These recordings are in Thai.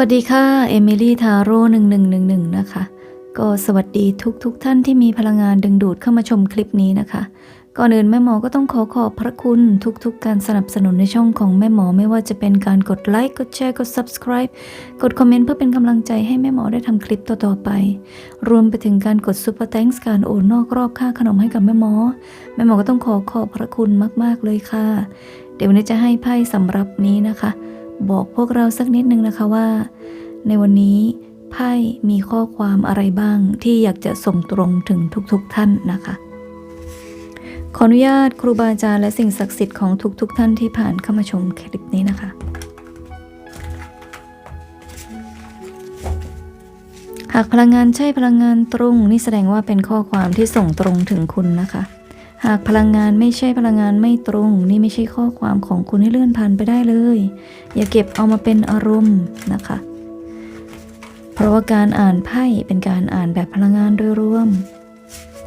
วัสดีค่ะ เอมิลี่ทาโร่หนึ่งหนึ่งหนึ่งหนึ่งนะคะ ก็สวัสดีทุกทุกๆท่านที่มีพลังงานดึงดูดเข้ามาชมคลิปนี้นะคะ ก่อนอื่นแม่หมอก็ต้องขอขอบพระคุณทุกๆกการสนับสนุนในช่องของแม่หมอไม่ว่าจะเป็นการกดไลค์ กดแชร์ กด subscribe กดคอมเมนต์เพื่อเป็นกำลังใจให้แม่หมอได้ทำคลิปต่อๆไป รวมไปถึงการกด Super Thanks การโอนนอกรอบค่าขนมให้กับแม่หมอ แม่หมอก็ต้องขอขอบพระคุณมาก ๆเลยค่ะ เดี๋ยววันนี้จะให้ไพ่สำหรับนี้นะคะ บอกพวกเราสักนิดนึงนะคะว่า ในวันนี้ไพ่มีข้อความอะไรบ้างที่อยากจะส่งตรงถึงทุกๆท่านนะคะ ขออนุญาตครูบาอาจารย์และสิ่งศักดิ์สิทธิ์ของทุกๆท่านที่ผ่านเข้ามาชมคลิปนี้นะคะหากพลังงานใช่พลังงานตรง นี่แสดงว่าเป็นข้อความที่ส่งตรงถึงคุณนะคะ หากพลังงานไม่ใช่พลังงานไม่ตรง นี่ไม่ใช่ข้อความของคุณให้เลื่อนผ่านไปได้เลย อย่าเก็บเอามาเป็นอารมณ์นะคะ เพราะว่าการอ่านไพ่เป็นการอ่านแบบพลังงานโดยรวม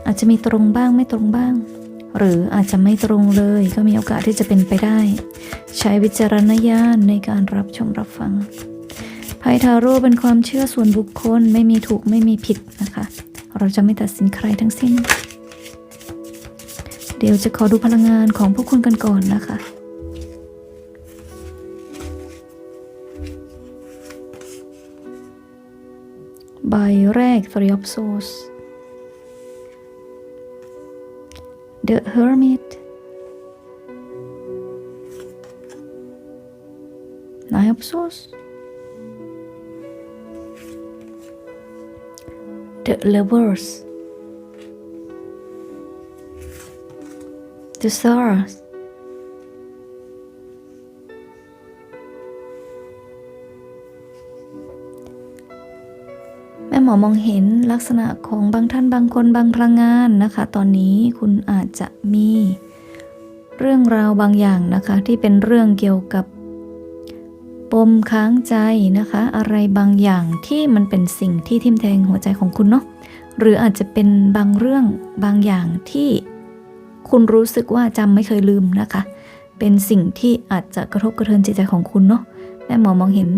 อาจจะมีตรงบ้างไม่ตรงบ้าง หรืออาจจะไม่ตรงเลยก็มีโอกาสที่จะเป็นไปได้ ใช้วิจารณญาณในการรับชมรับฟังไพ่ทาโร่เป็นความเชื่อส่วนบุคคลไม่มีถูกไม่มีผิดนะคะ เราจะไม่ตัดสินใครทั้งสิ้น เดี๋ยวจะขอดูพลังงานของพวกคุณกันก่อนนะคะ ใบแรก Three of Swords The Hermit Nine of Swords The Lovers The Stars แม่หมอมองเห็นลักษณะของบางท่านบางคนบางพลังงานนะคะ ตอนนี้คุณอาจจะมีเรื่องราวบางอย่างนะคะ ที่เป็นเรื่องเกี่ยวกับปมค้างใจนะคะ อะไรบางอย่างที่มันเป็นสิ่งที่ทิ่มแทงหัวใจของคุณเนาะหรืออาจจะเป็นบางเรื่องบางอย่างที่ คุณรู้สึกว่าจำไม่เคยลืมนะคะ เป็นสิ่งที่อาจจะกระทบกระเทือนจิตใจของคุณเนาะแม่หมอมองเห็น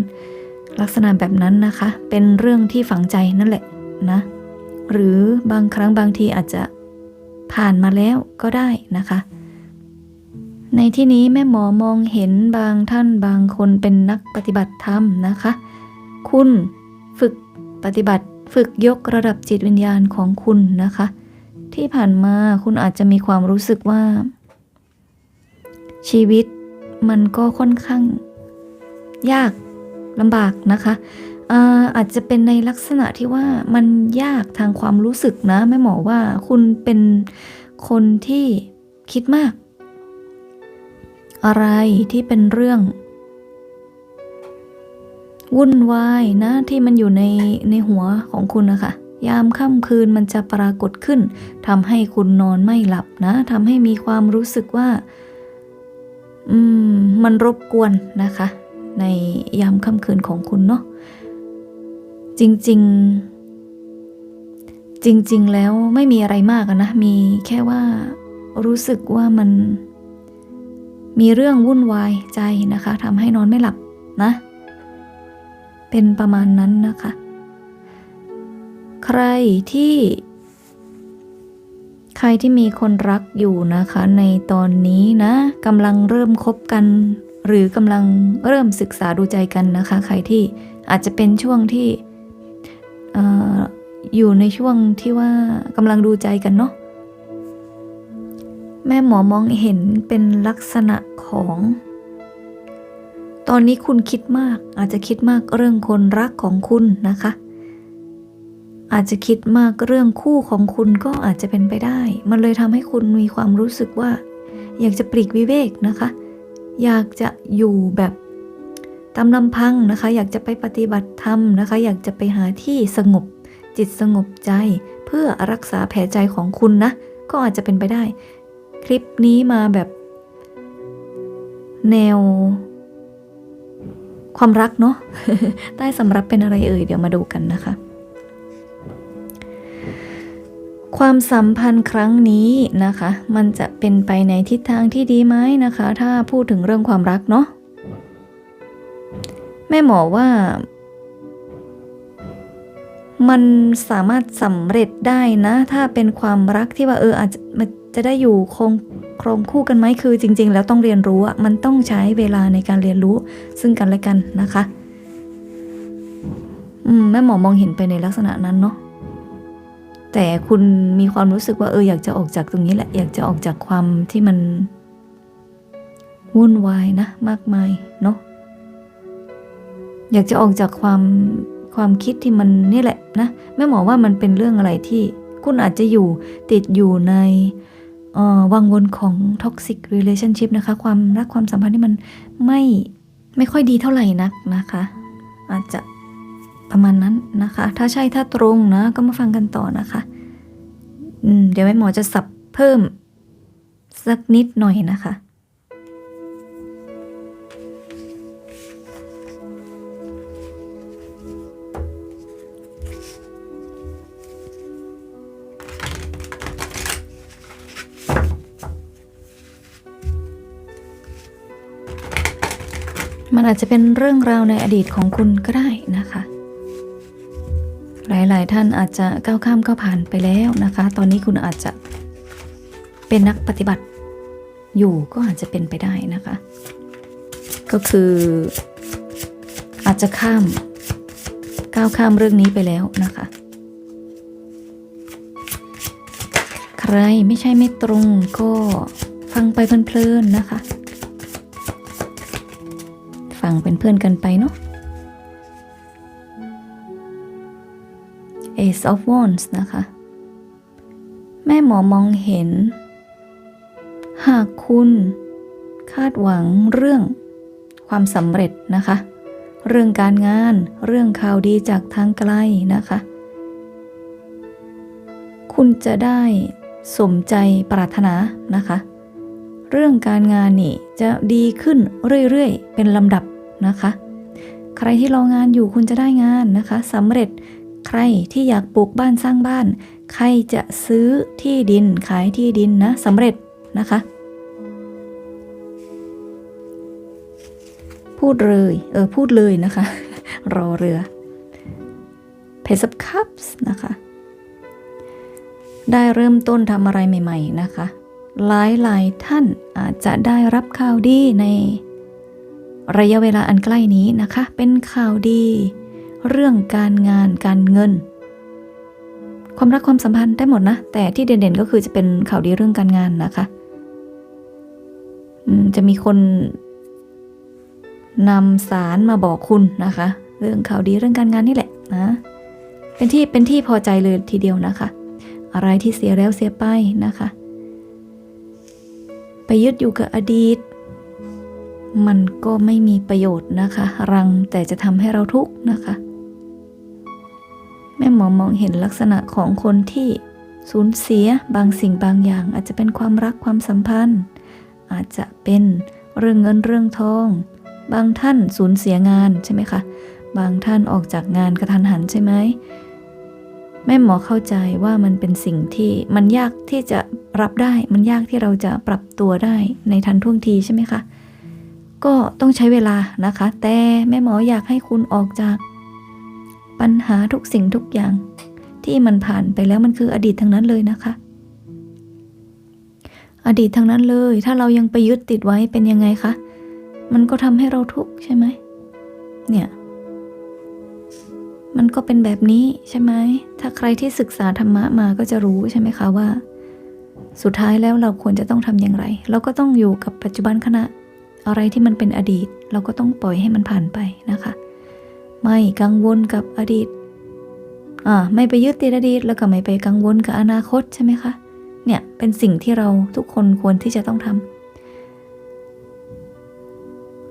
ลักษณะแบบนั้นนะคะ เป็นเรื่องที่ฝังใจนั่นแหละนะ หรือบางครั้งบางทีอาจจะผ่านมาแล้วก็ได้นะคะ ในที่นี้แม่หมอมองเห็นบางท่านบางคนเป็นนักปฏิบัติธรรมนะคะ คุณฝึกปฏิบัติฝึกยกระดับจิตวิญญาณของคุณนะคะ ที่ผ่านมาคุณอาจจะมีความรู้สึกว่า ชีวิตมันก็ค่อนข้าง ยากลำบากนะคะอาอาจจะเป็นในลักษณะที่ว่ามันยากทางความรู้สึกนะแม่หมอว่าคุณเป็นคนที่คิดมาก อะไรที่เป็นเรื่อง วุ่นวายนะที่มันอยู่ในในหัวของคุณนะคะ ยามค่ำคืนมันจะปรากฏขึ้นทำให้คุณนอนไม่หลับนะทำให้มีความรู้สึกว่า อืม มันรบกวนนะคะ ในยามค่ำคืนของคุณเนาะจริง ๆ จริง ๆ แล้วไม่มีอะไรมากนะ มีแค่ว่ารู้สึกว่ามันมีเรื่องวุ่นวายใจนะคะทำให้นอนไม่หลับนะ เป็นประมาณนั้นนะคะ ใครที่ ใครที่มีคนรักอยู่นะคะ ในตอนนี้นะกำลังเริ่มคบกัน หรือกำลังเริ่มศึกษาดูใจกันนะคะ ใครที่อาจจะเป็นช่วงที่ออยู่ในช่วงที่ว่ากำลังดูใจกันเนาะแม่หมอมองเห็นเป็นลักษณะของ ตอนนี้คุณคิดมากอาจจะคิดมากเรื่องคนรักของคุณนะคะ อาจจะคิดมากเรื่องคู่ของคุณก็อาจจะเป็นไปได้ มันเลยทำให้คุณมีความรู้สึกว่า อยากจะปลีกวิเวกนะคะ อยากจะอยู่แบบตามลำพังนะคะ อยากจะไปปฏิบัติธรรมนะคะ อยากจะไปหาที่สงบจิตสงบใจ เพื่อรักษาแผลใจของคุณนะ ก็อาจจะเป็นไปได้ คลิปนี้มาแบบ แนว ความรักเนาะใต้สำรับเป็นอะไรเอ่ยเดี๋ยวมาดูกันนะคะ ความสัมพันธ์ครั้งนี้นะคะ มันจะเป็นไปในทิศทางที่ดีไหมนะคะ ถ้าพูดถึงเรื่องความรักเนาะแม่หมอว่า มันสามารถสำเร็จได้นะ ถ้าเป็นความรักที่ว่าเอออาจจะมันจะได้อยู่คงครองคู่กันไหมคือจริง ๆ แล้วต้องเรียนรู้อะมันต้องใช้เวลาในการเรียนรู้ซึ่งกันและกันนะคะ อืมแม่หมอมองเห็นไปในลักษณะนั้นเนาะ แต่คุณมีความรู้สึกว่าเอออยากจะออกจากตรงนี้แหละ อยากจะออกจากความที่มันวุ่นวายนะ มากมายเนาะอยากจะออกจากความความคิดที่มันนี่แหละนะแม่หมอว่ามันเป็นเรื่องอะไรที่คุณอาจจะอยู่ติดอยู่ในอ่อวังวนของ toxic relationship นะคะ ความรักความสัมพันธ์ที่มันไม่ไม่ค่อยดีเท่าไหร่นักนะคะ อาจจะ ประมาณนั้นนะคะ ถ้าใช่ถ้าตรงนะก็มาฟังกันต่อนะคะเดี๋ยวแม่หมอจะสับเพิ่มสักนิดหน่อยนะคะมันอาจจะเป็นเรื่องราวในอดีตของคุณก็ได้นะคะ หลายๆ ท่านอาจจะก้าวข้ามก้าวผ่านไปแล้วนะคะ ตอนนี้คุณอาจจะเป็นนักปฏิบัติอยู่ก็อาจจะเป็นไปได้นะคะ ก็คืออาจจะข้ามก้าวข้ามเรื่องนี้ไปแล้วนะคะ ใครไม่ใช่ไม่ตรงก็ฟังไปเพลินๆนะคะ ฟังเป็นเพื่อนกันไปเนาะ Ace of Wands นะคะ แม่หมอมองเห็น หากคุณคาดหวังเรื่องความสำเร็จนะคะ เรื่องการงาน เรื่องข่าวดีจากทางไกลนะคะ คุณจะได้สมใจปรารถนานะคะ เรื่องการงานนี่จะดีขึ้นเรื่อยๆ เป็นลำดับนะคะ ใครที่รองานอยู่คุณจะได้งานนะคะสำเร็จ ใครที่อยากปลูกบ้านสร้างบ้าน ใครจะซื้อที่ดินขายที่ดินนะสำเร็จนะคะ พูดเลย เออ พูดเลยนะคะ รอเรือ Page of Cups นะคะ ได้เริ่มต้นทำอะไรใหม่ ๆ นะคะ หลายหลายๆท่านอาจจะได้รับข่าวดีในระยะเวลาอันใกล้นี้นะคะ เป็นข่าวดี เรื่องการงานการเงิน ความรักความสัมพันธ์ได้หมดนะ แต่ที่เด่นๆก็คือจะเป็นข่าวดีเรื่องการงานนะคะจะมีคนนำสารมาบอกคุณนะคะ เรื่องข่าวดีเรื่องการงานนี่แหละนะเป็นที่เป็นที่พอใจเลยทีเดียวนะคะ อะไรที่เสียแล้วเสียไปนะคะ ไปยึดอยู่กับอดีต มันก็ไม่มีประโยชน์นะคะ รังแต่จะทำให้เราทุกข์นะคะ แม่หมอมองเห็นลักษณะของคนที่สูญเสียบางสิ่งบางอย่าง อาจจะเป็นความรักความสัมพันธ์ อาจจะเป็นเรื่องเงินเรื่องทอง บางท่านสูญเสียงานใช่ไหมคะ บางท่านออกจากงานกระทันหันใช่ไหมแม่หมอเข้าใจว่ามันเป็นสิ่งที่มันยากที่จะรับได้ มันยากที่เราจะปรับตัวได้ในทันท่วงทีใช่ไหมคะ ก็ต้องใช้เวลานะคะ แต่แม่หมออยากให้คุณออกจาก ปัญหาทุกสิ่งทุกอย่าง ที่มันผ่านไปแล้วมันคืออดีตทั้งนั้นเลยนะคะ อดีตทั้งนั้นเลย ถ้าเรายังไปยึดติดไว้เป็นยังไงคะ มันก็ทำให้เราทุกข์ใช่ไหม เนี่ย มันก็เป็นแบบนี้ใช่ไหม ถ้าใครที่ศึกษาธรรมะมาก็จะรู้ใช่ไหมคะว่า สุดท้ายแล้วเราควรจะต้องทำอย่างไร เราก็ต้องอยู่กับปัจจุบันขณะอะไรที่มันเป็นอดีต เราก็ต้องปล่อยให้มันผ่านไปนะคะ ไม่กังวลกับอดีตอ่าไม่ไปยึดติดอดีตแล้วก็ไม่ไปกังวลกับอนาคตใช่ไหมคะ เนี่ยเป็นสิ่งที่เราทุกคนควรที่จะต้องทำ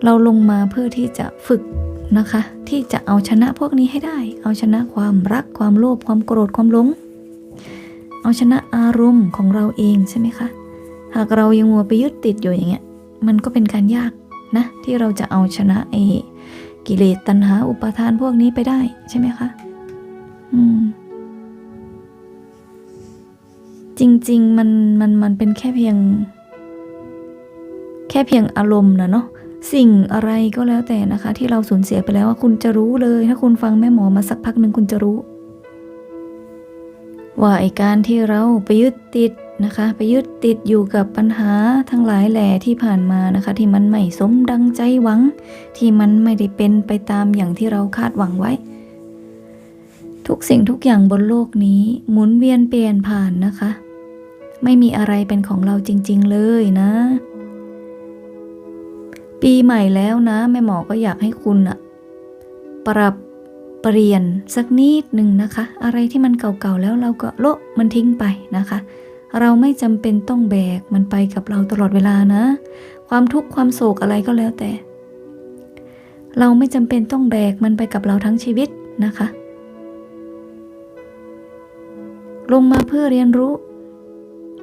เราลงมาเพื่อที่จะฝึกนะคะ ที่จะเอาชนะพวกนี้ให้ได้ เอาชนะความรักความโลภความโกรธความหลงเอาชนะอารมณ์ของเราเองใช่ไหมคะ หากเรายังมัวไปยึดติดอยู่อย่างเงี้ย มันก็เป็นการยากนะ ที่เราจะเอาชนะไอ กิเลสตัณหาอุปาทานพวกนี้ไปได้ใช่ไหมคะ อืม จริง ๆ มันมันมันเป็นแค่เพียง แค่เพียงอารมณ์นะเนาะสิ่งอะไรก็แล้วแต่นะคะ ที่เราสูญเสียไปแล้วว่าคุณจะรู้เลย ถ้าคุณฟังแม่หมอมาสักพักหนึ่งคุณจะรู้ ว่าไอการที่เราไปยึดติด นะคะ ไปยึดติดอยู่กับปัญหาทั้งหลายแหล่ที่ผ่านมานะคะ ที่มันไม่สมดังใจหวัง ที่มันไม่ได้เป็นไปตามอย่างที่เราคาดหวังไว้ ทุกสิ่งทุกอย่างบนโลกนี้หมุนเวียนเปลี่ยนผ่านนะคะ ไม่มีอะไรเป็นของเราจริง ๆ เลยนะ ปีใหม่แล้วนะแม่หมอก็อยากให้คุณอะปรับเปลี่ยนสักนิดหนึ่งนะคะ อะไรที่มันเก่าๆแล้วเราก็โละมันทิ้งไปนะคะ เราไม่จำเป็นต้องแบกมันไปกับเราตลอดเวลานะ ความทุกข์ความโศกอะไรก็แล้วแต่ เราไม่จำเป็นต้องแบกมันไปกับเราทั้งชีวิตนะคะ ลงมาเพื่อเรียนรู้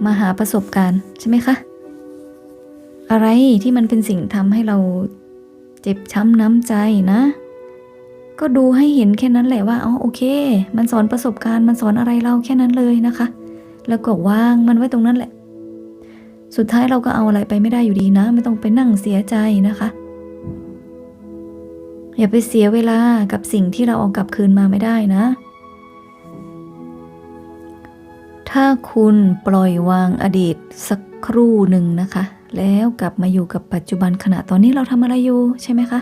มาหาประสบการณ์ใช่ไหมคะ อะไรที่มันเป็นสิ่งทำให้เราเจ็บช้ำน้ำใจนะ ก็ดูให้เห็นแค่นั้นแหละว่าอ๋อโอเค มันสอนประสบการณ์มันสอนอะไรเราแค่นั้นเลยนะคะ แล้วก็วางมันไว้ตรงนั้นแหละ สุดท้ายเราก็เอาอะไรไปไม่ได้อยู่ดีนะ ไม่ต้องไปนั่งเสียใจนะคะ อย่าไปเสียเวลากับสิ่งที่เราเอากลับคืนมาไม่ได้นะ ถ้าคุณปล่อยวางอดีตสักครู่หนึ่งนะคะ แล้วกลับมาอยู่กับปัจจุบันขณะตอนนี้เราทำอะไรอยู่ใช่ไหมคะ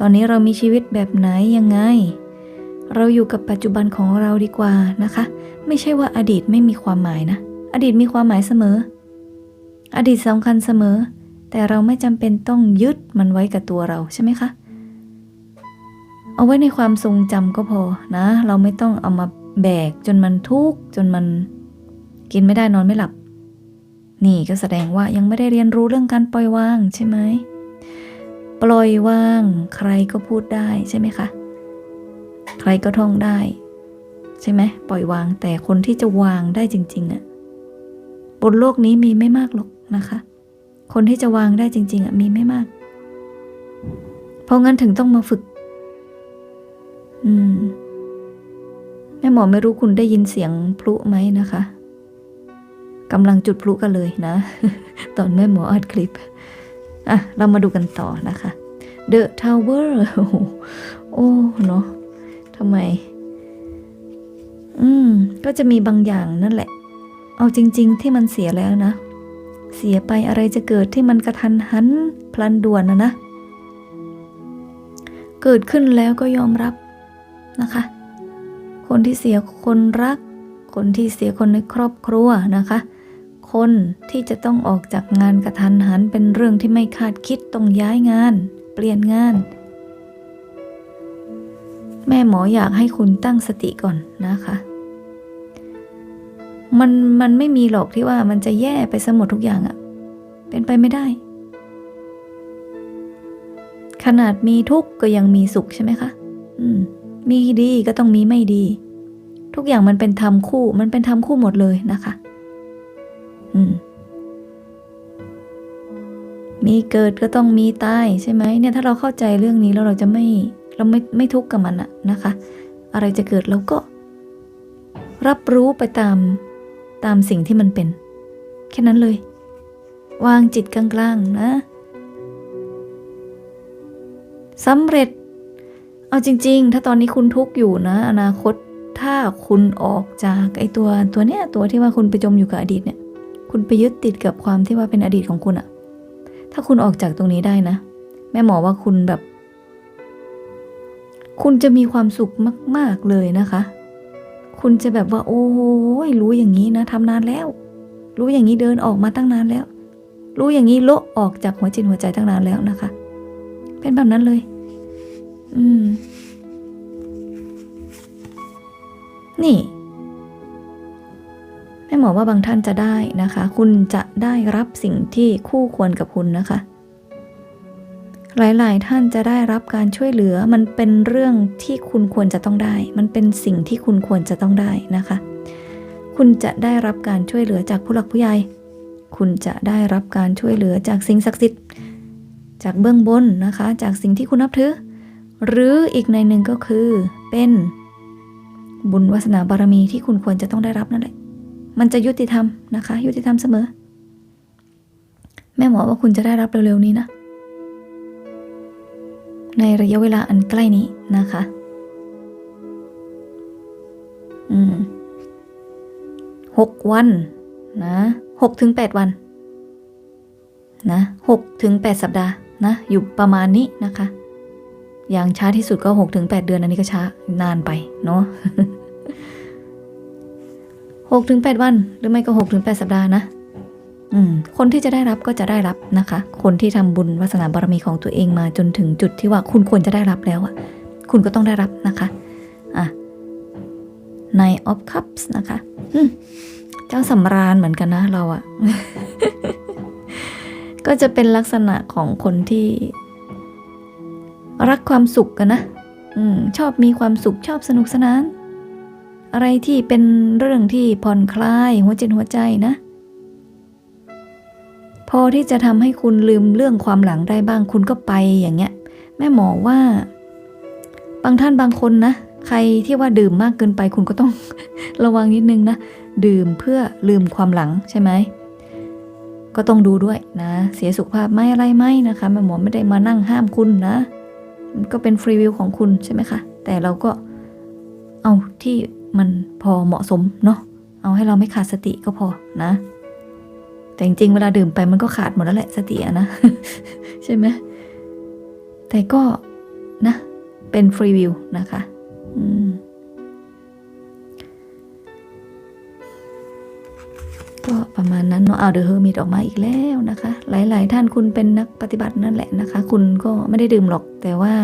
ตอนนี้เรามีชีวิตแบบไหนยังไง เราอยู่กับปัจจุบันของเราดีกว่านะคะ ไม่ใช่ว่าอดีตไม่มีความหมายนะ อดีตมีความหมายเสมอ อดีตสำคัญเสมอ แต่เราไม่จำเป็นต้องยึดมันไว้กับตัวเราใช่ไหมคะ เอาไว้ในความทรงจำก็พอนะ เราไม่ต้องเอามาแบกจนมันทุกข์จนมันกินไม่ได้นอนไม่หลับ นี่ก็แสดงว่ายังไม่ได้เรียนรู้เรื่องการปล่อยวางใช่ไหม ปล่อยวางใครก็พูดได้ใช่ไหมคะ ใครก็ท่องได้ ใช่ไหมปล่อยวางแต่คนที่จะวางได้จริงๆอะบนโลกนี้มีไม่มากหรอกนะคะ คนที่จะวางได้จริง ๆอะมีไม่มาก เพราะงั้นถึงต้องมาฝึก อืมแม่หมอไม่รู้คุณได้ยินเสียงพลุไหมนะคะกำลังจุดพลุกันเลยนะ ตอนแม่หมออัดคลิป อะ เรามาดูกันต่อนะคะ The Tower โอ้เนาะ ทำไม อืม ก็จะมีบางอย่างนั่นแหละ เอาจริง ๆ ที่มันเสียแล้วนะ เสียไปอะไรจะเกิดที่มันกระทันหันพลันด่วนนะนะ เกิดขึ้นแล้วก็ยอมรับนะคะ คนที่เสียคนรัก คนที่เสียคนในครอบครัวนะคะ คนที่จะต้องออกจากงานกระทันหันเป็นเรื่องที่ไม่คาดคิดต้องย้ายงาน เปลี่ยนงาน แม่หมออยากให้คุณตั้งสติก่อนนะคะ มันมันไม่มีหรอกที่ว่ามันจะแย่ไปสมดทุกอย่างอะเป็นไปไม่ได้ ขนาดมีทุกข์ก็ยังมีสุขใช่ไหมคะอืม มีดีก็ต้องมีไม่ดี ทุกอย่างมันเป็นธรรมคู่ มันเป็นธรรมคู่หมดเลยนะคะ อืมมีเกิดก็ต้องมีตายใช่ไหมเนี่ยถ้าเราเข้าใจเรื่องนี้แล้วเราจะไม่ เราไม่ไม่ทุกข์กับมันอะนะคะ อะไรจะเกิดเราก็ รับรู้ไปตามตามสิ่งที่มันเป็น แค่นั้นเลย วางจิตกลางๆนะสำเร็จ เอาจริง ๆ ถ้าตอนนี้คุณทุกข์อยู่นะ อนาคตถ้าคุณออกจากไอตัวตัวเนี้ยตัวที่ว่าคุณไปจมอยู่กับอดีตเนี่ย คุณไปยึดติดกับความที่ว่าเป็นอดีตของคุณอะถ้าคุณออกจากตรงนี้ได้นะ แม่หมอว่าคุณแบบ คุณจะมีความสุขมาก ๆ เลยนะคะ คุณจะแบบว่า โอ้ยรู้อย่างนี้นะทำนานแล้ว รู้อย่างนี้เดินออกมาตั้งนานแล้ว รู้อย่างนี้โละออกจากหัวจิตหัวใจตั้งนานแล้วนะคะ เป็นแบบนั้นเลย อืม นี่แม่หมอว่าบางท่านจะได้นะคะ คุณจะได้รับสิ่งที่คู่ควรกับคุณนะคะ หลายๆ ท่านจะได้รับการช่วยเหลือมันเป็นเรื่องที่คุณควรจะต้องได้ มันเป็นสิ่งที่คุณควรจะต้องได้นะคะ คุณจะได้รับการช่วยเหลือจากผู้หลักผู้ใหญ่ คุณจะได้รับการช่วยเหลือจากสิ่งศักดิ์สิทธิ์ จากเบื้องบนนะคะ จากสิ่งที่คุณนับถือ หรืออีกในหนึ่งก็คือเป็นบุญวาสนาบารมีที่คุณควรจะต้องได้รับนั่นแหละ มันจะยุติธรรมนะคะ ยุติธรรมเสมอ แม่หมอว่าคุณจะได้รับเร็วๆนี้นะ ในระยะเวลาอันใกล้นี้นะคะ อืมหกวัน นะหกถึงแปดวัน นะหกถึงแปดสัปดาห์นะ อยู่ประมาณนี้นะคะ อย่างช้าที่สุดก็หกถึงแปดเดือนอันนี้ก็ช้านานไปเนาะหกถึงแปดวัน หรือไม่ก็หกถึงแปดสัปดาห์นะ คนที่จะได้รับก็จะได้รับนะคะ คนที่ทำบุญวาสนาบารมีของตัวเองมาจนถึงจุดที่ว่าคุณควรจะได้รับแล้วอะคุณก็ต้องได้รับนะคะอะ Nine of Cups นะคะอืมเจ้าสำราญเหมือนกันนะเราอะก็จะเป็นลักษณะของคนที่ รักความสุขกันนะอืมชอบมีความสุขชอบสนุกสนาน อะไรที่เป็นเรื่องที่ผ่อนคลายหัวจิตหัวใจนะ พอที่จะทำให้คุณลืมเรื่องความหลังได้บ้างคุณก็ไปอย่างเงี้ย แม่หมอว่า บางท่านบางคนนะ ใครที่ว่าดื่มมากเกินไปคุณก็ต้อง ระวังนิดนึงนะ ดื่มเพื่อลืมความหลังใช่ไหมก็ต้องดูด้วยนะ เสียสุขภาพไม่อะไรไหมนะคะแม่หมอไม่ได้มานั่งห้ามคุณนะ ก็เป็นฟรีวิวของคุณใช่ไหมคะ แต่เราก็เอาที่มันพอเหมาะสมเนาะเอาให้เราไม่ขาดสติก็พอนะ แต่จริงเวลาดื่มไปมันก็ขาดหมดแล้วแหละสติอะนะ ใช่ไหมแต่ก็นะ เป็นฟรีวิวนะคะก็ประมาณนั้นเนาะเอาเดอะเฮอร์มิตออกมาอีกแล้วนะคะ หลาย ๆ ท่านคุณเป็นนักปฏิบัตินั่นแหละนะคะ คุณก็ไม่ได้ดื่มหรอก แต่ว่า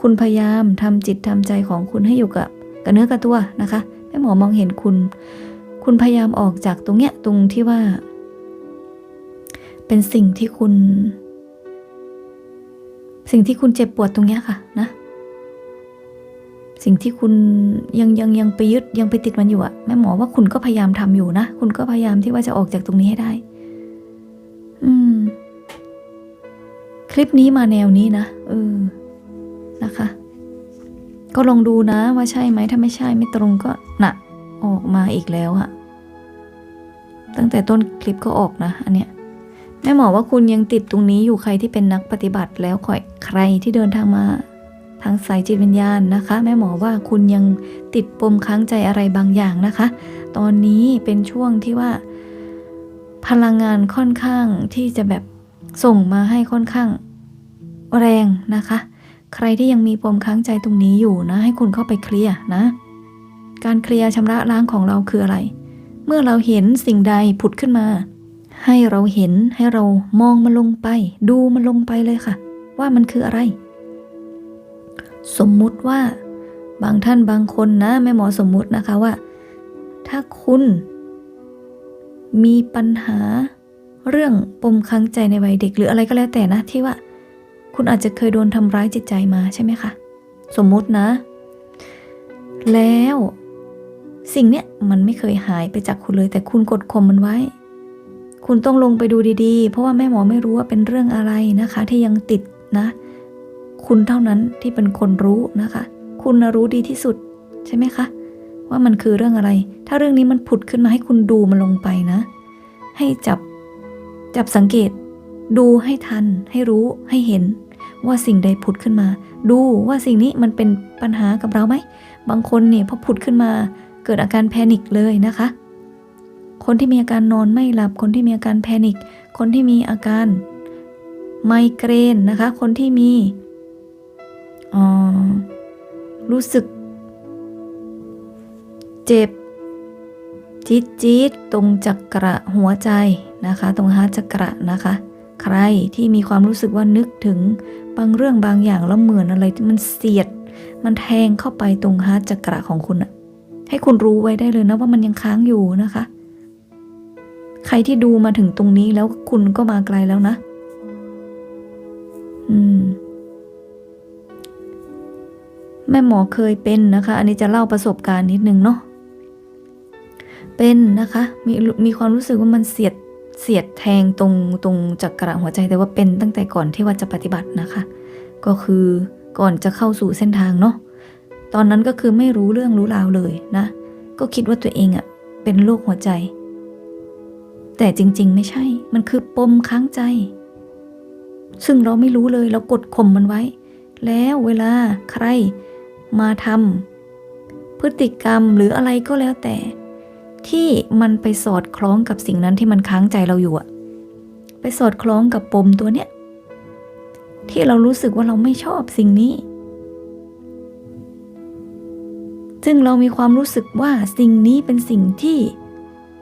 คุณพยายามทำจิตทำใจของคุณให้อยู่กับกับเนื้อกับตัวนะคะแม่หมอมองเห็นคุณ คุณพยายามออกจากตรงเนี้ยตรงที่ว่า เป็นสิ่งที่คุณ สิ่งที่คุณเจ็บปวดตรงเนี้ยค่ะนะ สิ่งที่คุณยังยังยังไปยึดยังไปติดมันอยู่อะแม่หมอว่าคุณก็พยายามทำอยู่นะ คุณก็พยายามที่ว่าจะออกจากตรงนี้ให้ได้ อืม คลิปนี้มาแนวนี้นะเออนะคะ ก็ลองดูนะ ว่าใช่ไหมถ้าไม่ใช่ไม่ตรงก็น่ะออกมาอีกแล้วอะตั้งแต่ต้นคลิปก็ออกนะ อันเนี้ย แม่หมอว่าคุณยังติดตรงนี้อยู่ใครที่เป็นนักปฏิบัติแล้วคอยใครที่เดินทางมาทางสายจิตวิญญาณนะคะ แม่หมอว่าคุณยังติดปมค้างใจอะไรบางอย่างนะคะ ตอนนี้เป็นช่วงที่ว่า พลังงานค่อนข้างที่จะแบบส่งมาให้ค่อนข้าง แรงนะคะ ใครที่ยังมีปมค้างใจตรงนี้อยู่นะ ให้คุณเข้าไปเคลียร์นะ การเคลียร์ชำระล้างของเราคืออะไร เมื่อเราเห็นสิ่งใดผุดขึ้นมา ให้เราเห็นให้เรามองมันลงไป ดูมันลงไปเลยค่ะ ว่ามันคืออะไร สมมุติว่า บางท่านบางคนนะแม่หมอสมมุตินะคะว่า ถ้าคุณ มีปัญหาเรื่องปมค้างใจในวัยเด็กหรืออะไรก็แล้วแต่นะ ที่ว่า คุณอาจจะเคยโดนทำร้ายจิตใจมาใช่ไหมคะสมมุตินะ แล้ว สิ่งเนี้ยมันไม่เคยหายไปจากคุณเลย แต่คุณกดข่มมันไว้ คุณต้องลงไปดูดีๆ เพราะว่าแม่หมอไม่รู้ว่าเป็นเรื่องอะไรนะคะ ที่ยังติดนะ คุณเท่านั้นที่เป็นคนรู้นะคะ คุณรู้ดีที่สุดใช่ไหมคะ ว่ามันคือเรื่องอะไร ถ้าเรื่องนี้มันผุดขึ้นมาให้คุณดูมันลงไปนะ ให้จับจับสังเกต ดูให้ทัน ให้รู้ให้เห็น ว่าสิ่งใดผุดขึ้นมา ดูว่าสิ่งนี้มันเป็นปัญหากับเราไหมบางคนเนี่ยพอผุดขึ้นมา เกิดอาการแพนิคเลยนะคะ คนที่มีอาการนอนไม่หลับ คนที่มีอาการแพนิค คนที่มีอาการไมเกรนนะคะ คนที่มีรู้สึก เจ็บ จี๊ดจี๊ดตรงจักระหัวใจนะคะ ตรงฮาร์ทจักระนะคะ ใครที่มีความรู้สึกว่านึกถึงบางเรื่องบางอย่างแล้วเหมือนอะไรที่มันเสียด มันแทงเข้าไปตรงฮาร์ทจักระของคุณอะให้คุณรู้ไว้ได้เลยนะว่ามันยังค้างอยู่นะคะ ใครที่ดูมาถึงตรงนี้แล้วคุณก็มาไกลแล้วนะ อืม แม่หมอเคยเป็นนะคะ อันนี้จะเล่าประสบการณ์นิดนึงเนาะ เป็นนะคะ มีมีความรู้สึกว่ามันเสียดเสียดแทงตรงตรงจักระหัวใจแต่ว่าเป็นตั้งแต่ก่อนที่ว่าจะปฏิบัตินะคะ ก็คือก่อนจะเข้าสู่เส้นทางเนาะตอนนั้นก็คือไม่รู้เรื่องรู้ราวเลยนะ ก็คิดว่าตัวเองอะเป็นโรคหัวใจ แต่จริง ๆ ไม่ใช่ มันคือปมค้างใจ ซึ่งเราไม่รู้เลยเรากดข่มมันไว้ แล้วเวลาใครมาทำพฤติกรรมหรืออะไรก็แล้วแต่ ที่มันไปสอดคล้องกับสิ่งนั้นที่มันค้างใจเราอยู่อะไปสอดคล้องกับปมตัวเนี้ยที่เรารู้สึกว่าเราไม่ชอบสิ่งนี้ ซึ่งเรามีความรู้สึกว่าสิ่งนี้เป็นสิ่งที่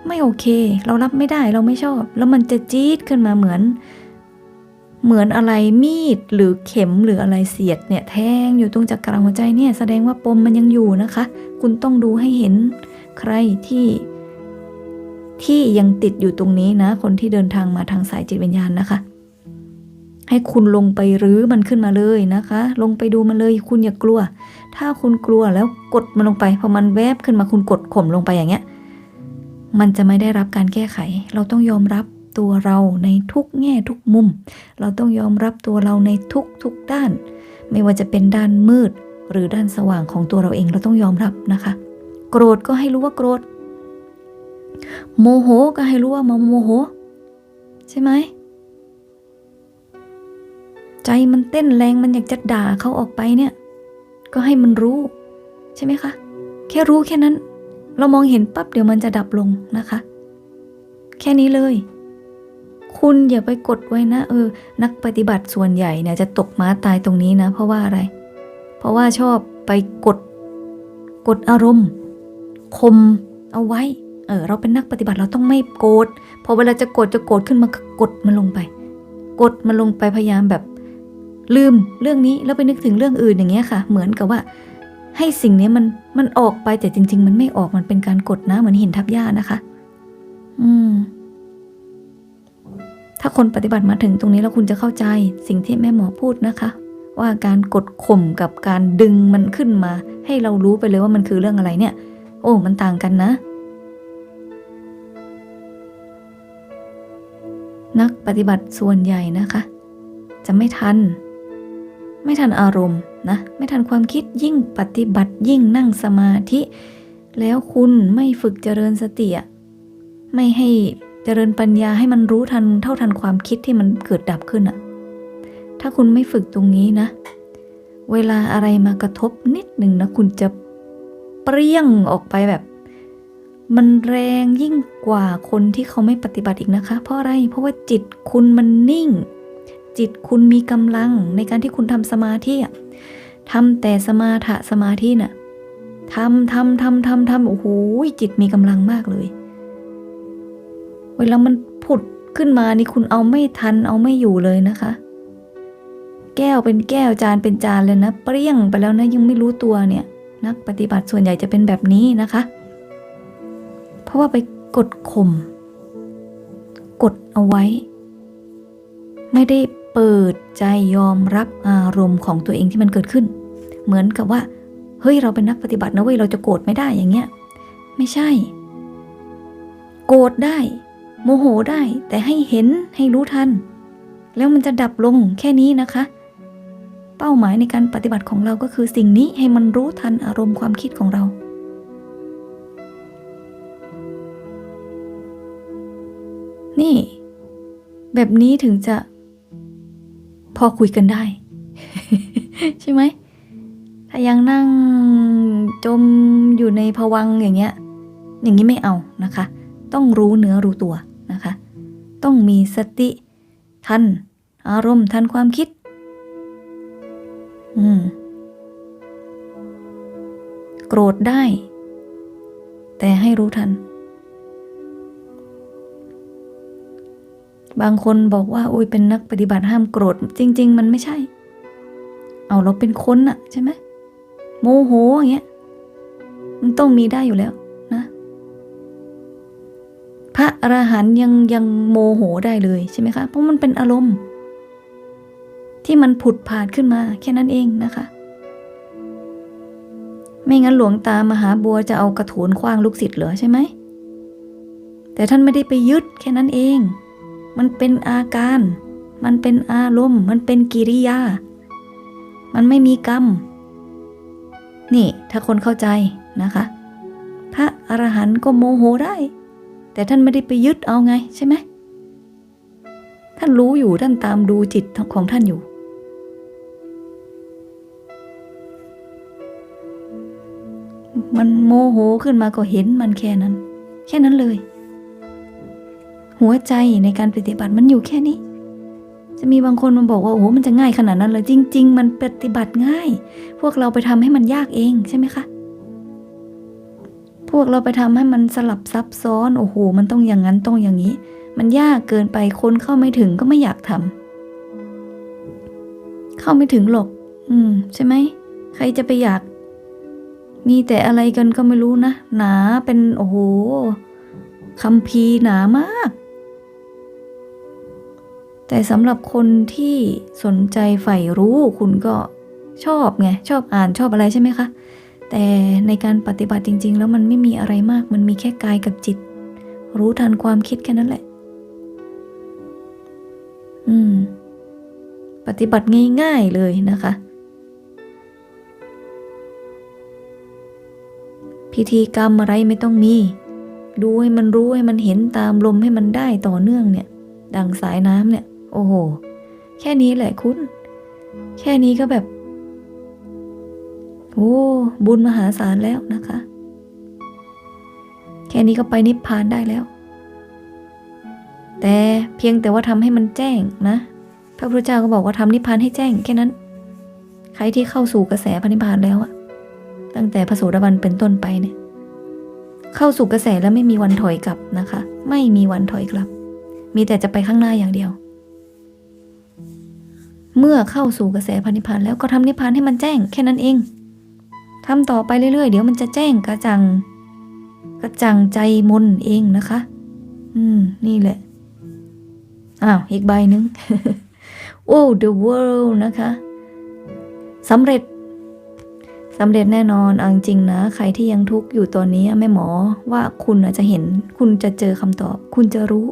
ไม่โอเค เรารับไม่ได้เราไม่ชอบ แล้วมันจะจี๊ดขึ้นมาเหมือน เหมือนอะไรมีดหรือเข็มหรืออะไรเสียดเนี่ยแทงอยู่ตรงจักรกลางหัวใจเนี่ยแสดงว่าปมมันยังอยู่นะคะ คุณต้องดูให้เห็นใครที่ที่ยังติดอยู่ตรงนี้นะ คนที่เดินทางมาทางสายจิตวิญญาณนะคะ ให้คุณลงไปรื้อมันขึ้นมาเลยนะคะ ลงไปดูมันเลย คุณอย่ากลัว ถ้าคุณกลัวแล้วกดมันลงไปพอมันแวบขึ้นมาคุณกดข่มลงไปอย่างเงี้ย มันจะไม่ได้รับการแก้ไข เราต้องยอมรับตัวเราในทุกแง่ทุกมุม เราต้องยอมรับตัวเราในทุกทุกด้าน ไม่ว่าจะเป็นด้านมืด หรือด้านสว่างของตัวเราเองเราต้องยอมรับนะคะ โกรธก็ให้รู้ว่าโกรธ โมโหก็ให้รู้ว่ามาโมโห ใช่ไหมใจมันเต้นแรงมันอยากจะด่าเขาออกไปเนี่ย ก็ให้มันรู้ ใช่ไหมคะ แค่รู้แค่นั้น เรามองเห็นปั๊บเดี๋ยวมันจะดับลงนะคะ แค่นี้เลย คุณอย่าไปกดไว้นะ เออ นักปฏิบัติส่วนใหญ่เนี่ยจะตกม้าตายตรงนี้นะ เพราะว่าอะไร เพราะว่าชอบไปกด กดอารมณ์ คมเอาไว้ เออ เราเป็นนักปฏิบัติเราต้องไม่โกรธพอเวลาจะโกรธจะโกรธขึ้นมาก็กดมันลงไป กดมันลงไปพยายามแบบ ลืมเรื่องนี้แล้วไปนึกถึงเรื่องอื่นอย่างเงี้ยค่ะ เหมือนกับว่า ให้สิ่งนี้มัน มันออกไปแต่จริง ๆ มันไม่ออกมันเป็นการกดนะ เหมือนหินทับหญ้านะคะ อืม ถ้าคนปฏิบัติมาถึงตรงนี้แล้วคุณจะเข้าใจสิ่งที่แม่หมอพูดนะคะ ว่าการกดข่มกับการดึงมันขึ้นมา ให้เรารู้ไปเลยว่ามันคือเรื่องอะไรเนี่ย โอ้มันต่างกันนะนักปฏิบัติส่วนใหญ่นะคะ จะไม่ทัน ไม่ทันอารมณ์นะ ไม่ทันความคิดยิ่งปฏิบัติยิ่งนั่งสมาธิ แล้วคุณไม่ฝึกเจริญสติไม่ให้เจริญปัญญาให้มันรู้ทันเท่าทันความคิดที่มันเกิดดับขึ้นอะถ้าคุณไม่ฝึกตรงนี้นะ เวลาอะไรมากระทบนิดหนึ่งนะ คุณจะเปรี้ยงออกไปแบบ มันแรงยิ่งกว่าคนที่เขาไม่ปฏิบัติอีกนะคะ เพราะอะไรเพราะว่าจิตคุณมันนิ่ง จิตคุณมีกำลังในการที่คุณทำสมาธิทำแต่สมาถะสมาธิน่ะทำทำทำทำทำโอ้โหจิตมีกำลังมากเลย เวลามันผุดขึ้นมานี่คุณเอาไม่ทันเอาไม่อยู่เลยนะคะ แก้วเป็นแก้วจานเป็นจานเลยนะเปรี้ยงไปแล้วนะยังไม่รู้ตัวเนี่ย นักปฏิบัติส่วนใหญ่จะเป็นแบบนี้นะคะ เพราะว่าไปกดข่มกดเอาไว้ ไม่ได้ เปิดใจยอมรับอารมณ์ของตัวเองที่มันเกิดขึ้น เหมือนกับว่า เฮ้ยเราเป็นนักปฏิบัตินะเว้ยเราจะโกรธไม่ได้อย่างเงี้ย ไม่ใช่ โกรธได้ โมโหได้ แต่ให้เห็นให้รู้ทัน แล้วมันจะดับลงแค่นี้นะคะ เป้าหมายในการปฏิบัติของเราก็คือสิ่งนี้ให้มันรู้ทันอารมณ์ความคิดของเรานี่ แบบนี้ถึงจะ พอคุยกันได้ ใช่ไหม ถ้ายังนั่งจมอยู่ในภวังอย่างเงี้ย อย่างนี้ไม่เอานะคะ ต้องรู้เนื้อรู้ตัวนะคะ ต้องมีสติทันอารมณ์ทันความคิด อืม โกรธได้ แต่ให้รู้ทัน บางคนบอกว่าอุ้ยเป็นนักปฏิบัติห้ามโกรธ จริง ๆ มันไม่ใช่ เอาเราเป็นคนอะใช่ไหมโมโหอย่างเงี้ยมันต้องมีได้อยู่แล้วนะ พระอรหันยังยังโมโหได้เลยใช่ไหมคะ เพราะมันเป็นอารมณ์ ที่มันผุดผาดขึ้นมา แค่นั้นเองนะคะ ไม่งั้นหลวงตามหาบัวจะเอากระโถนคว้างลูกศิษย์เหรอใช่ไหมแต่ท่านไม่ได้ไปยึดแค่นั้นเอง มันเป็นอาการ มันเป็นอารมณ์ มันเป็นกิริยา มันไม่มีกรรม นี่ถ้าคนเข้าใจนะคะ พระอรหันต์ก็โมโหได้ แต่ท่านไม่ได้ไปยึดเอาไงใช่ไหม ท่านรู้อยู่ท่านตามดูจิตของท่านอยู่มันโมโหขึ้นมาก็เห็นมันแค่นั้น แค่นั้นเลย หัวใจในการปฏิบัติมันอยู่แค่นี้ จะมีบางคนมาบอกว่าโอ้โหมันจะง่ายขนาดนั้นเลยจริง ๆ มันปฏิบัติง่าย พวกเราไปทำให้มันยากเองใช่ไหมคะพวกเราไปทำให้มันสลับซับซ้อนโอ้โหมันต้องอย่างนั้นต้องอย่างนี้ มันยากเกินไปคนเข้าไม่ถึงก็ไม่อยากทำเข้าไม่ถึงหรอก อืม ใช่ไหมใครจะไปอยาก มีแต่อะไรกันก็ไม่รู้นะหนาเป็นโอ้โหคัมภีหนามาก แต่สำหรับคนที่สนใจใฝ่รู้คุณก็ชอบไงชอบอ่านชอบอะไรใช่ไหมคะ แต่ในการปฏิบัติจริง ๆ แล้วมันไม่มีอะไรมาก มันมีแค่กายกับจิต รู้ทันความคิดแค่นั้นแหละ อืม ปฏิบัติง่ายๆเลยนะคะ พิธีกรรมอะไรไม่ต้องมี ดูให้มันรู้ให้มันเห็นตามลมให้มันได้ต่อเนื่องเนี่ยดังสายน้ำเนี่ย โอ้โห แค่นี้แหละคุณ แค่นี้ก็แบบ โอ้ บุญมหาศาลแล้วนะคะ แค่นี้ก็ไปนิพพานได้แล้ว แต่เพียงแต่ว่าทำให้มันแจ้งนะ พระพุทธเจ้าก็บอกว่าทำนิพพานให้แจ้งแค่นั้น ใครที่เข้าสู่กระแสพระนิพพานแล้วอะตั้งแต่พระโสดาบันเป็นต้นไปเนี่ยเข้าสู่กระแสแล้วไม่มีวันถอยกลับนะคะ ไม่มีวันถอยกลับ มีแต่จะไปข้างหน้าอย่างเดียว เมื่อเข้าสู่กระแสพระนิพพานแล้วก็ทำนิพานให้มันแจ้ง แค่นั้นเองทำต่อไปเรื่อยๆ เดี๋ยวมันจะแจ้งกระจัง กระจังใจมนเองนะคะ อืม นี่แหละ อ้าว อีกใบหนึ่งโอ้ the world นะคะสำเร็จสำเร็จแน่นอนเอาจริงๆนะ ใครที่ยังทุกข์อยู่ตอนนี้แม่หมอว่าคุณอาจจะเห็น คุณจะเจอคำตอบ คุณจะรู้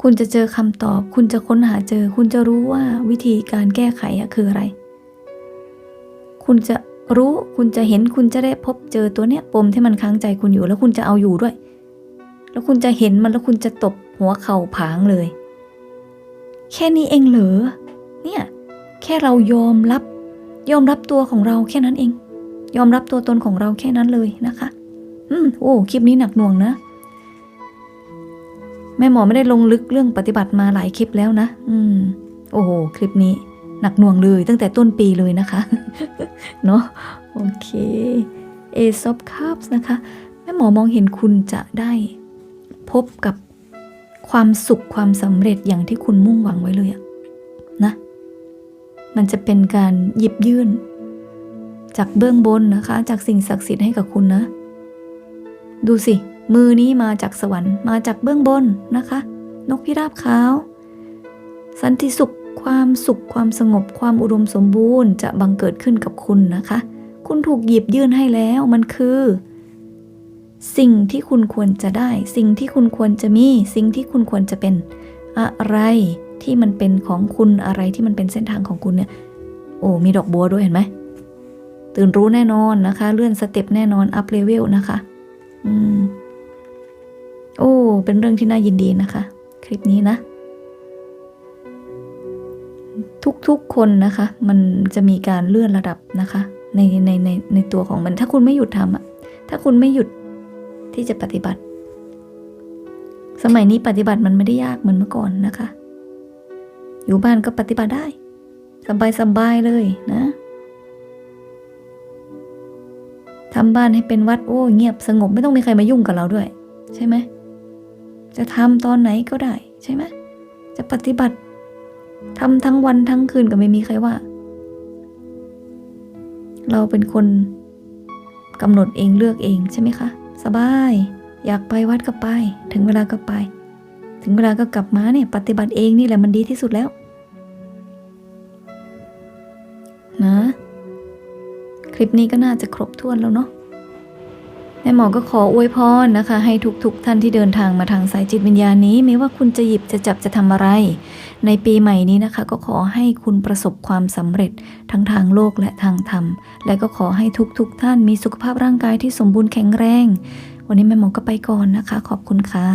คุณจะเจอคำตอบ คุณจะค้นหาเจอ คุณจะรู้ว่าวิธีการแก้ไขคืออะไร คุณจะรู้คุณจะเห็นคุณจะได้พบเจอตัวเนี้ยปมที่มันค้างใจคุณอยู่แล้วคุณจะเอาอยู่ด้วย แล้วคุณจะเห็นมันแล้วคุณจะตบหัวเข่าผางเลย แค่นี้เองเหรอเนี่ยแค่เรายอมรับ ยอมรับตัวของเราแค่นั้นเอง ยอมรับตัวตนของเราแค่นั้นเลยนะคะ อืมโอ้คลิปนี้หนักหน่วงนะ แม่หมอไม่ได้ลงลึกเรื่องปฏิบัติมาหลายคลิปแล้วนะ อืม โอ้โห คลิปนี้ หนักหน่วงเลยตั้งแต่ต้นปีเลยนะคะ เนาะโอเค Ace of Cups นะคะ แม่หมอมองเห็นคุณจะได้พบกับความสุขความสำเร็จอย่างที่คุณมุ่งหวังไว้เลยอะนะ มันจะเป็นการหยิบยื่น จากเบื้องบนนะคะ จากสิ่งศักดิ์สิทธิ์ให้กับคุณนะ ดูสิมือนี้มาจากสวรรค์มาจากเบื้องบนนะคะ นกพิราบขาว สันติสุข ความสุขความสงบความอุดมสมบูรณ์จะบังเกิดขึ้นกับคุณนะคะ คุณถูกหยิบยื่นให้แล้วมันคือ สิ่งที่คุณควรจะได้ สิ่งที่คุณควรจะมี สิ่งที่คุณควรจะเป็นอะไรที่มันเป็นของคุณอะไรที่มันเป็นเส้นทางของคุณเนี่ย โอ้มีดอกบัวด้วยเห็นไหมตื่นรู้แน่นอนนะคะ เลื่อนสเต็ปแน่นอนอัพเลเวลนะคะ อืม โอ้ เป็นเรื่องที่น่ายินดีนะคะ คลิปนี้นะ ทุกๆคนนะคะ มันจะมีการเลื่อนระดับนะคะ ในในในในตัวของมัน ถ้าคุณไม่หยุดทำอะถ้าคุณไม่หยุดที่จะปฏิบัติ สมัยนี้ปฏิบัติมันไม่ได้ยากเหมือนเมื่อก่อนนะคะ อยู่บ้านก็ปฏิบัติได้ สบายสบายเลยนะทำบ้านให้เป็นวัดโอ้เงียบสงบไม่ต้องมีใครมายุ่งกับเราด้วย ใช่ไหม จะทำตอนไหนก็ได้ใช่ไหมจะปฏิบัติทำทั้งวันทั้งคืนก็ไม่มีใครว่า เราเป็นคนกำหนดเองเลือกเองใช่ไหมคะ สบาย อยากไปวัดก็ไป ถึงเวลาก็ไป ถึงเวลาก็กลับมาเนี่ย ปฏิบัติเองนี่แหละมันดีที่สุดแล้ว นะ คลิปนี้ก็น่าจะครบถ้วนแล้วเนาะ แม่หมอก็ขออวยพรนะคะ ให้ทุกๆทท่านที่เดินทางมาทางสายจิตวิญญาณนี้ ไม่ว่าคุณจะหยิบจะจับจะทำอะไร ในปีใหม่นี้นะคะ ก็ขอให้คุณประสบความสำเร็จทั้งทางโลกและทางธรรม และก็ขอให้ทุกๆทท่านมีสุขภาพร่างกายที่สมบูรณ์แข็งแรง วันนี้แม่หมอก็ไปก่อนนะคะ ขอบคุณค่ะ